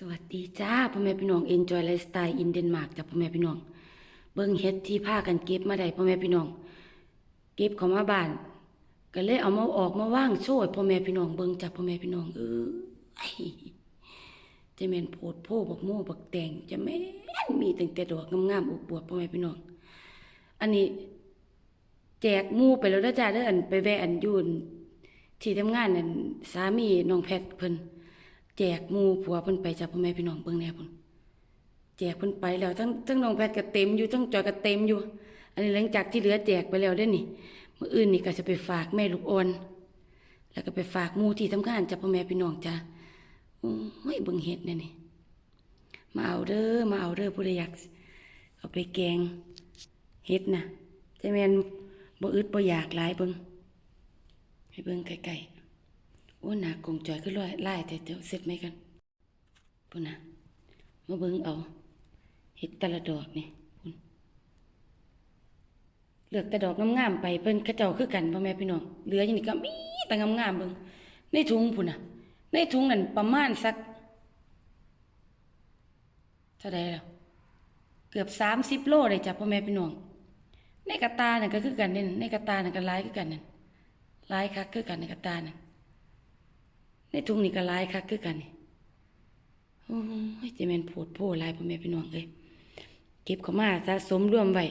สวัสดีจ้าพ่อแม่พี่น้อง Enjoy Lifestyle in Denmark จ้ะพ่อแม่พี่น้อง เบิ่งเฮ็ดที่พากันเก็บมาได้พ่อแม่พี่น้อง เก็บเข้ามาบ้าน ก็เลยเอามาออกมาว่างโชว์พ่อแม่พี่น้องเบิ่งจ้ะพ่อแม่พี่น้องเออไอจะแม่นโพดโพบักโม่บักแตงจะแม่นมีแตั้งแต่ดอกงามๆอุบวบพ่อแม่พี่น้อง อันนี้แจกมู่ไปแล้วเด้อจ้าเด้ออันไปแวะอันยูนที่ทำงานนั่นสามีน้องแพทเพิ่น แจกหมูผัวเพิ่นไปจ้ะพ่อแม่พี่น้องเบิ่งแหน่พุ่นแจกเพิ่นไปแล้วทั้งทั้งน้องแพทย์ก็เต็มอยู่ทั้งจอยก็เต็มอยู่ อันนี้หลังจากที่เหลือแจกไปแล้วเด้อนี่มื้ออื่นนี่ก็จะไปฝากแม่ลูกอ่อนแล้วก็ไปฝากหมู่ที่ทำงานจ้ะพ่อแม่พี่น้องจ้ะโอ้ยเบิ่งเฮ็ดแน่นี่มาเอาเด้อมาเอาเด้อผู้ใดอยากเอาไปแกงเฮ็ดนะจะแม่นบ่อึดบ่อยากหลายเบิ่งให้เบิ่งไกลๆ อ้หน้ากงจอยคือลอยไลายแต่เดี๋ยวเสร็จไหมกันพุ่นนะมาเบิ่งเอาเฮ็ดต่ละดอกนี่พุ่นเลือกต่ดอกงามๆไปเพิ่นเขาเจ้าคือกันพ่อแม่พี่น้องเหลืออย่างนี้ก็มีแต่งามๆเบิ่งในถุงพุ่นนะในถุงนั่นประมาณสักเท่าใดแล้วเกือบ30โลเลยจ้ะพ่อแม่พี่น้องในกระตาเนี่ยก็คือกันเนี่ยในกระตาเนี่ยก็หลายคือกันนั่นหลายคักคือกันในกระตาน่ะ ในถุงนี่ก็ลายคักคือกันโอ้ยจะแมนโพดโพลายพ่อแม่พี่น้องเอ้ยเก็บเข้ามาสะสมรวมไว้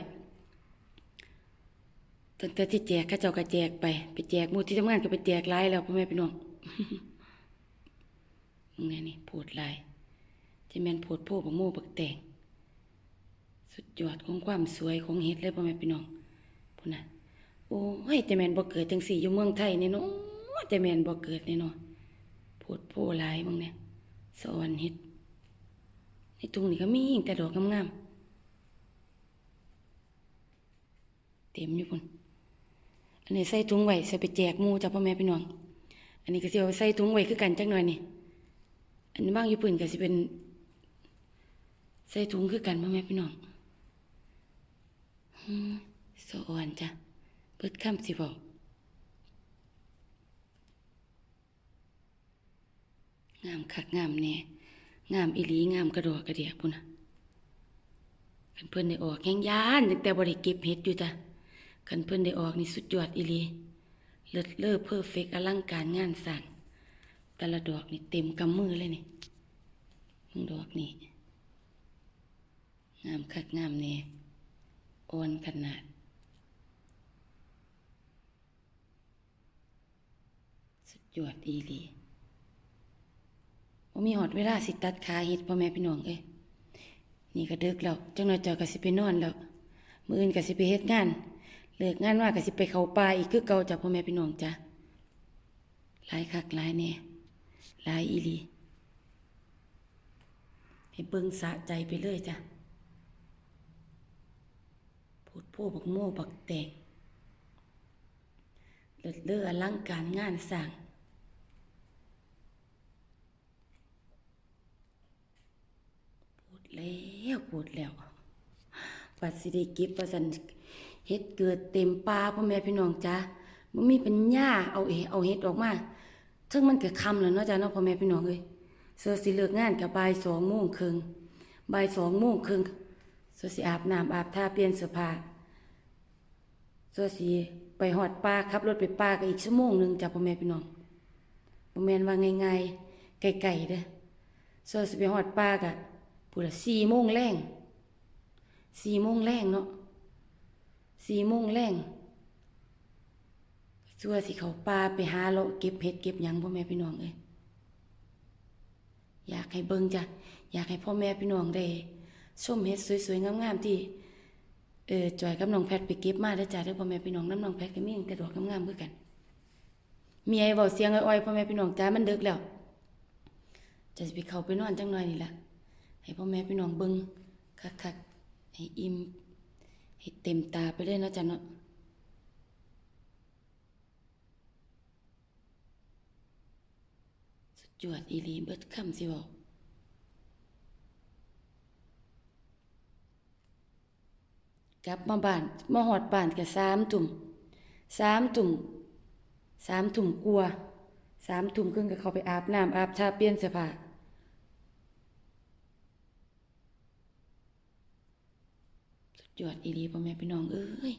ตั้งแต่ที่แจกข้าเจ้าก็แจกไป ไปแจกมูที่ทำงานก็ไปแจกลายแล้วพ่อแม่พี่น้องมึงไงนี่โพดลายจะแมนโพดโพบักโม่บักแตงสุดยอดของความสวยของเฮ็ดเลยพ่อแม่พี่น้องพุ่นน่ะโอ้ยแต่แมนบ่เกิดจังสี่อยู่เมืองไทยนี่เนาะแต่แมนบ่เกิดนี่เนาะ พดโพหลายมึงเนี่ยสอนเฮ็ดในทุ่งนี่ก็มีแต่ดอกงามๆเต็มอยู่พุ่นอันนี้ใส่ถุงไว้ใส่ไปแจกหมู่จ้ะพ่อแม่พี่น้อง อันนี้ก็สิเอาไปใส่ถุงไว้คือกันจักหน่อยนี่ อันนี้บางอยู่พุ่นก็สิเป็น ใส่ถุงคือกันพ่อแม่พี่น้องสะอ่อนจ้ะเปิดคำสิบอก งามคักงามแน่งามอีหลีงามกระดอกกระเดียพุ่นนะคันเพิ่นได้ออกแห้งยานตั้งแต่บ่ได้เก็บเห็ดอยู่จ้ะคันเพิ่นได้ออกนี่สุดยอดอีหลีเลิศเลอเพอร์เฟกอลังการงานสร้างแต่ละดอกนี่เต็มกำมือเลยนี่มึงดอกนี่งามคักงามแน่อ่อนขนาดสุดยอดอีหลี บ่มีหอดเวลาสิตัดขาเฮ็ดพ่อแม่พี่น้องเอ้ยนี่ก็ดึกแล้วจังหน้อยจอยก็สิไปนอนแล้วมื้ออื่นก็สิไปเฮ็ดงานเลิกงานว่าก็สิไปเขาป่าอีกคือเก่าจ้ะพ่อแม่พี่น้องจ้ะหลายคักหลายแน่หลายอีหลีให้เบิ่งสะใจไปเลยจ้ะพูดโพบักโม่บักแตงเลิศเลืออลังการงานสร้างพูด แล้วพูดแล้วปัดสิได้เก็บประสันเฮ็ดเกิดเต็มป่าพ่อแม่พี่น้องจ้ามันมีเป็นหญ้าเอาเอเอาเฮ็ดออกมาซึ่งมันก็ค่ำแล้วเนาะจ้าเนาะพ่อแม่พี่น้องเอ้ยเสือสิเลิกงานกับบ่ายสองโมงครึ่งบ่ายสองโมงครึ่งส่วนสิอาบน้ำอาบท่าเปลี่ยนเสื้อผ้าเส่วนสิไปหอดป่าขับรถไปป่าก็อีกชั่วโมงหนึ่งจากพ่อแม่พี่น้องบ่แม่ว่าง่ายๆไกลๆเด้อส่วนสิไปหอดป่าก็ พูดละสี่โมงแรงสี่โมงแรงเนาะสี่โมงแรงส่วสิเขาป่าไปหาเลาะเก็บเห็ดเก็บหยังพ่อแม่พี่น้องเอ้ยอยากให้เบิ่งจ้ะอยากให้พ่อแม่พี่น้องได้ส้มเฮ็ดสวยๆงามๆที่เออจอยกับน้องแพทไปเก็บมาเด้จ้าเด้อพ่อแม่พี่น้องน้ำน้องแพทก็มีแต่ดอกงามๆคือกันมีไอ้เว้าเสียงอ้อยๆพ่อแม่พี่น้องจ้ามันดึกแล้วจะไปเข้าไปนอนจังหน่อยนี่แหละ ให้พ่อแม่พี่น้องเบิ่งคักๆให้อิ่มให้เต็มตาไปเลยเนาะจ้ะเนาะสุดยอดอีหลีเบิดคำสิเว้ากลับมาบ้านมาหอดบ้านก็สามตุ่มสามตุ่มสามตุ่มกลัวสามตุ่มครึ่งก็เขาไปอาบน้ำอาบท่าเปลี่ยนเสื้อผ้า ยอดอีหลีพ่อแม่พี่น้องเอ้ย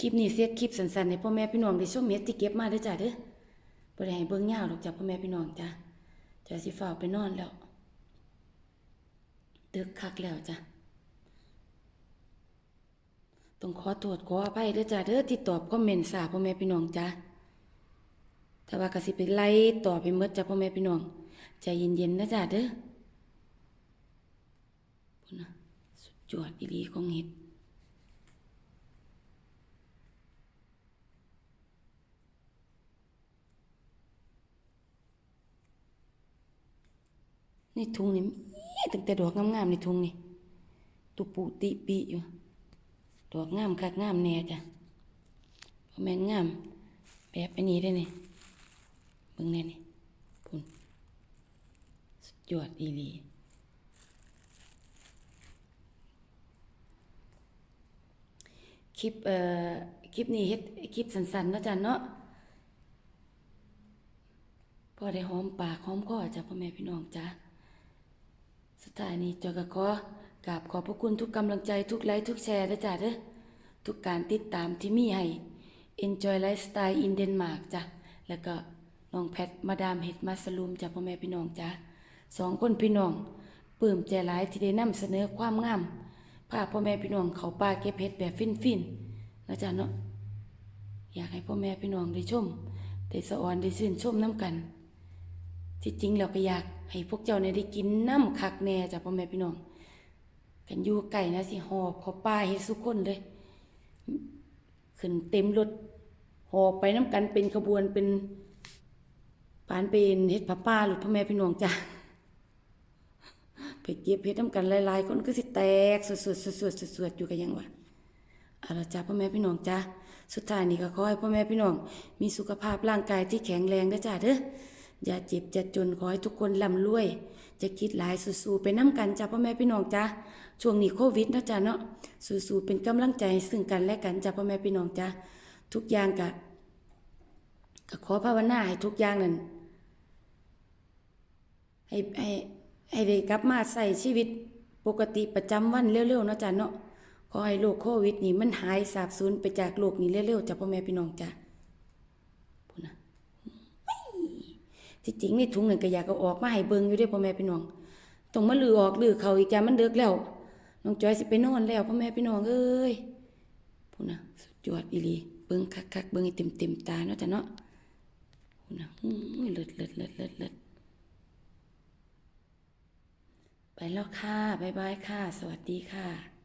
คลิปนี้เสียคลิปสั้นๆให้พ่อแม่พี่น้องได้ชมเม็ดที่เก็บมาด้อจ้ะเด้อบ่ได้ให้เบิ่งยาวหรอกจ้ะพ่อแม่พี่น้องจ้ะจะสิฟ้าไปนอนแล้วดึกคักแล้วจ้ะต้องขอโทษขออภัยเด้อจ้ะเด้อที่ตอบคอมเมนต์สาพ่อแม่พี่น้องจ้ะแต่ว่าก็สิไปไล่ตอบไปหมดจ้ะพ่อแม่พี่น้องใจเย็นๆนะจ้ะเด้อพุ่นนะสุดยอดอีหลีของเฮ็ด ในถุงนี่มีตั้งแต่ดอกงามๆในถุงนี่ตุปุติปิอยู่ ดอกงามคักงามแน่จ้ะบ่แม่นงามแบบอันนี้ได้นี่เบิ่งแน่นี่พุ่นสุดยอดอีหลีคลิปเอ่อคลิปนี้เฮ็ดคลิปสั้นๆเนาะจ้ะเนาะพอได้หอมปากหอมคอจ้ะพ่อแม่พี่น้องจ้ะ สุดท้ายนี้จอยก็ขอกราบขอบพระคุณทุกกำลังใจทุกไลค์ทุกแชร์นะจ้ะเด้อทุกการติดตามที่มีให้ Enjoy Lifestyle in Denmark จ้ะแล้วก็น้องแพทมาดามเฮ็ดมาสลูมจ้ะพ่อแม่พี่น้องจ้ะสองคนพี่น้องปลื้มใจหลายที่ได้นำเสนอความงามพาพ่อแม่พี่น้องเขาป่าเก็บเห็ดแบบฟินๆนะจ้ะเนาะอยากให้พ่อแม่พี่น้องได้ชมได้สะออนได้ชื่นชมน้ำกัน ที่จริงเราก็อยาก ให้พวกเจ้าเนี่ยได้กินน้ำคักแน่จากพ่อแม่พี่น้อง กันอยู่ไก่นะสิหอบขาป้าให้สุกคนเลย ขึ้นเต็มรถหอบไปน้ำกันเป็นขบวนเป็นปานเป็นเฮ็ดผ้าป้าหรือพ่อแม่พี่น้องจ้ะไปเก็บเฮ็ดน้ำกันหลายๆคนก็สิแตกสวดๆสวดๆสวดๆอยู่กันยังวะเอาละจ้าพ่อแม่พี่น้องจ้าสุดท้ายนี้ก็ขอให้พ่อแม่พี่น้อง มีสุขภาพร่างกายที่แข็งแรงนะจ้าเด้อ อย่าเจ็บอย่าจนขอให้ทุกคนร่ำรวย จะคิดหลายสู้ๆไปน้ำกันจ้าพ่อแม่พี่น้องจ้าช่วงนี้โควิดเนาะจ้าเนาะสู้ๆเป็นกำลังใจซึ่งกันและกันจ้าพ่อแม่พี่น้องจ้าทุกอย่างกะก็ขอภาวนาให้ทุกอย่างนั้นให้ให้ให้ได้กลับมาใส่ชีวิตปกติประจำวันเร็วๆเนาะจ้าเนาะขอให้โรคโควิดนี้มันหายสาบสูญไปจากโลกนี้เร็วๆจ้าพ่อแม่พี่น้องจ้าพูดนะ ที่จริงในถุงนั่นก็อยากเอาออกมาให้เบิ่งอยู่ด้อพ่อแม่พี่น้องต้องมาลือออกลือเขาอีกจ้ามันเดึกแล้วน้องจอยสิไปนอนแล้วพ่อแม่พี่น้องเอ้ยพูนะสุดยอดอีลีเบิ่งคักๆเบิ่งให้เต็มๆตาเนาะจ้ะเนาะพูนะอื้อเลิศเลิศเลิศเลิศเลิศไปแล้วค่ะบ๊ายบายค่ะ สวัสดีค่ะ